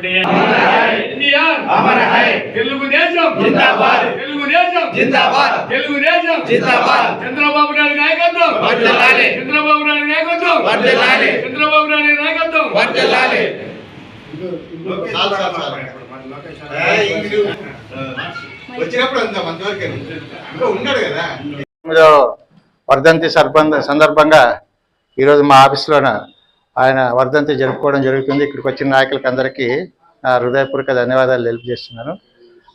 ఇప్పుడే ఎన్టీఆర్ అమర్ హై తెలుగుదేశం జిందాబాద్. తెలుగుదేశం జిందాబాద్ తెలుగుదేశం జిందాబాద్. చంద్రబాబు నాయుడు నాయకత్వం వర్ధిల్లాలి. చంద్రబాబు నాయుడు నాయకత్వం వర్ధిల్లాలి. చంద్రబాబు నాయుడు నాయకత్వం వర్ధిల్లాలి వచ్చినప్పుడు అంత మంతవరకు ఇంకా ఉన్నాడు కదా తొమ్మిదో వర్ధంతి సర్బంధ సందర్భంగా ఈరోజు మా ఆఫీస్లోన ఆయన వర్ధంతి జరుపుకోవడం జరుగుతుంది. ఇక్కడికి వచ్చిన నాయకులకి అందరికీ నా హృదయపూర్వక ధన్యవాదాలు తెలియజేస్తున్నాను.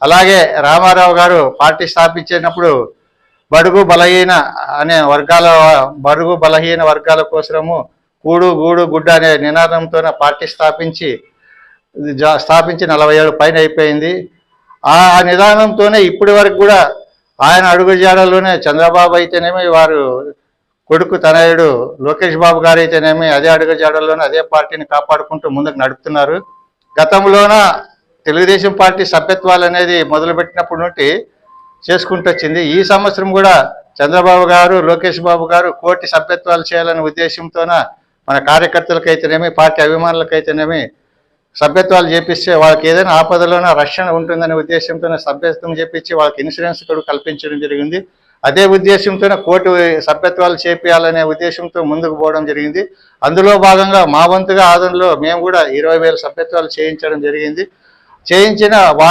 అలాగే రామారావు గారు పార్టీ స్థాపించినప్పుడు బడుగు బలహీన అనే వర్గాల బడుగు బలహీన వర్గాల కోసము కూడు గూడు గుడ్డ అనే నినాదంతో పార్టీ స్థాపించి జా- స్థాపించి నలభై ఏళ్ళు పైన అయిపోయింది. ఆ నిదానంతోనే ఇప్పటి వరకు కూడా ఆయన అడుగుజాడల్లోనే చంద్రబాబు అయితేనేమి వారు కొడుకు తనయుడు లోకేష్ బాబు గారు అయితేనేమి అదే అడుగుజాడల్లోనే అదే పార్టీని కాపాడుకుంటూ ముందుకు నడుపుతున్నారు. గతంలోన తెలుగుదేశం పార్టీ సభ్యత్వాలు అనేది మొదలుపెట్టినప్పటి నుండి చేసుకుంటూ వచ్చింది. ఈ సంవత్సరం కూడా చంద్రబాబు గారు లోకేష్ బాబు గారు కోటి సభ్యత్వాలు చేయాలనే ఉద్దేశంతోన మన కార్యకర్తలకైతేనేమి పార్టీ అభిమానులకైతేనేమి సభ్యత్వాలు చేపిస్తే వాళ్ళకి ఏదైనా ఆపదలోన రక్షణ ఉంటుందనే ఉద్దేశంతోనే సభ్యత్వం చేపించి వాళ్ళకి ఇన్సూరెన్స్ కూడా కల్పించడం జరిగింది. అదే ఉద్దేశంతోనే కోటి సభ్యత్వాలు చేపించాలనే ఉద్దేశంతో ముందుకు పోవడం జరిగింది. అందులో భాగంగా మా వంతుగా ఆదంలో మేము కూడా ఇరవై వేల సభ్యత్వాలు చేయించడం జరిగింది. చేయించిన వా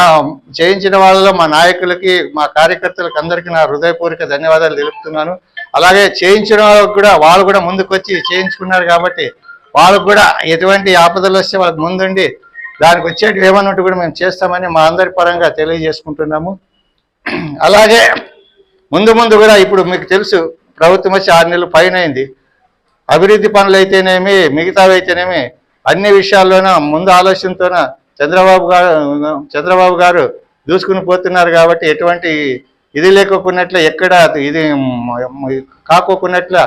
చేయించిన వాళ్ళలో మా నాయకులకి మా కార్యకర్తలకు అందరికీ నా హృదయపూర్వక ధన్యవాదాలు తెలుపుతున్నాను. అలాగే చేయించిన వాళ్ళకు కూడా వాళ్ళు కూడా ముందుకు వచ్చి చేయించుకున్నారు కాబట్టి వాళ్ళకు కూడా ఎటువంటి ఆపదలు వస్తే వాళ్ళకి ముందుండి దానికి వచ్చేటి ఏమన్నట్టు కూడా మేము చేస్తామని మా అందరి పరంగా తెలియజేసుకుంటున్నాము. అలాగే ముందు ముందు కూడా ఇప్పుడు మీకు తెలుసు ప్రభుత్వం వచ్చి ఆరు నెలలు పైన అయింది అభివృద్ధి పనులు అయితేనేమి మిగతావి అయితేనేమి అన్ని విషయాల్లోన ముందు ఆలోచనతోన చంద్రబాబు గారు చంద్రబాబు గారు దూసుకుని పోతున్నారు కాబట్టి ఎటువంటి ఇది లేకోకున్నట్ల ఎక్కడ ఇది కాకోకున్నట్ల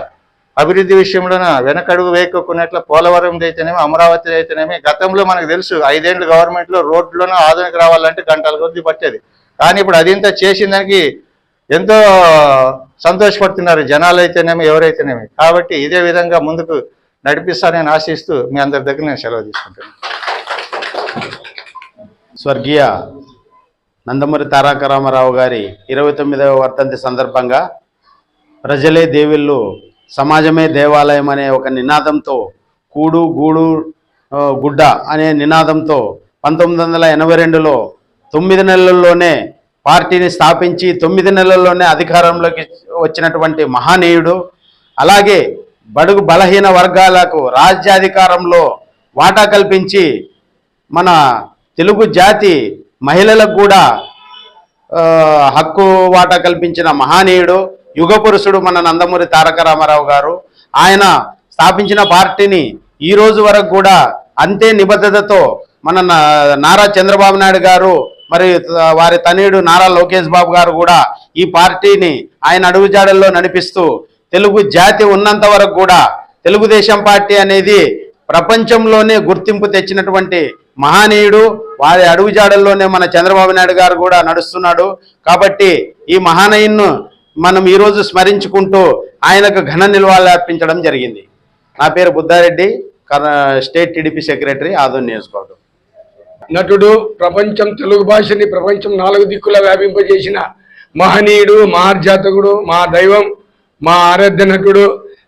అభివృద్ధి విషయంలోన వెనకడుగు వేయకోకున్నట్ల పోలవరం అయితేనేమి అమరావతి అయితేనేమి గతంలో మనకు తెలుసు ఐదేళ్ళు గవర్నమెంట్లో రోడ్లోనూ ఆధునిక రావాలంటే గంటల కొద్ది పట్టేది. కానీ ఇప్పుడు అదింత చేసిందానికి ఎంతో సంతోషపడుతున్నారు జనాలు అయితేనేమి ఎవరైతేనేమి. కాబట్టి ఇదే విధంగా ముందుకు నడిపిస్తానని ఆశిస్తూ మీ అందరి దగ్గర నేను సెలవు తీసుకుంటాను స్వర్గీయ నందమూరి తారక రామారావు గారి ఇరవై తొమ్మిదవ వర్ధంతి సందర్భంగా ప్రజలే దేవుళ్ళు సమాజమే దేవాలయం అనే ఒక నినాదంతో కూడు గూడు గుడ్డ అనే నినాదంతో పంతొమ్మిది వందల ఎనభై రెండులో తొమ్మిది నెలల్లోనే పార్టీని స్థాపించి తొమ్మిది నెలల్లోనే అధికారంలోకి వచ్చినటువంటి మహానీయుడు అలాగే బడుగు బలహీన వర్గాలకు రాజ్యాధికారంలో వాటా కల్పించి మన తెలుగు జాతి మహిళలకు కూడా హక్కు వాటా కల్పించిన మహానీయుడు యుగ పురుషుడు మన నందమూరి తారక రామారావు గారు. ఆయన స్థాపించిన పార్టీని ఈ రోజు వరకు కూడా అంతే నిబద్ధతతో మన నా- నారా చంద్రబాబు నాయుడు గారు మరి వారి తనయుడు నారా లోకేష్ బాబు గారు కూడా ఈ పార్టీని ఆయన అడుగుజాడల్లో నడిపిస్తూ తెలుగు జాతి ఉన్నంత వరకు కూడా తెలుగుదేశం పార్టీ అనేది ప్రపంచంలోనే గుర్తింపు తెచ్చినటువంటి మహానీయుడు. వారి అడుగుజాడల్లోనే మన చంద్రబాబు నాయుడు గారు కూడా నడుస్తున్నాడు. కాబట్టి ఈ మహానీయును మనం ఈరోజు స్మరించుకుంటూ ఆయనకు ఘన నిల్వలు అర్పించడం జరిగింది. నా పేరు Buddhareddy state TDP secretary Adoni నియోజకవర్గం. నటుడు ప్రపంచం తెలుగు భాషని ప్రపంచం నాలుగు దిక్కుల వ్యాపింపజేసిన మహనీయుడు మహార్జాతకుడు మా దైవం మా ఆరాధ్య నటుడు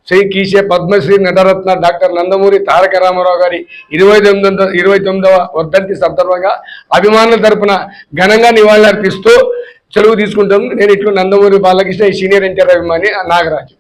శ్రీ కీసే పద్మశ్రీ నటరత్న డాక్టర్ నందమూరి తారక రామారావు గారి ఇరవై తొమ్మిది ఇరవై తొమ్మిదవ వర్ధంతి సందర్భంగా అభిమానుల తరపున ఘనంగా నివాళులర్పిస్తూ చెలువు తీసుకుంటాం నేను ఇట్లు నందమూరి బాలకృష్ణ సీనియర్ ఎన్టీఆర్ అభిమాని నాగరాజు.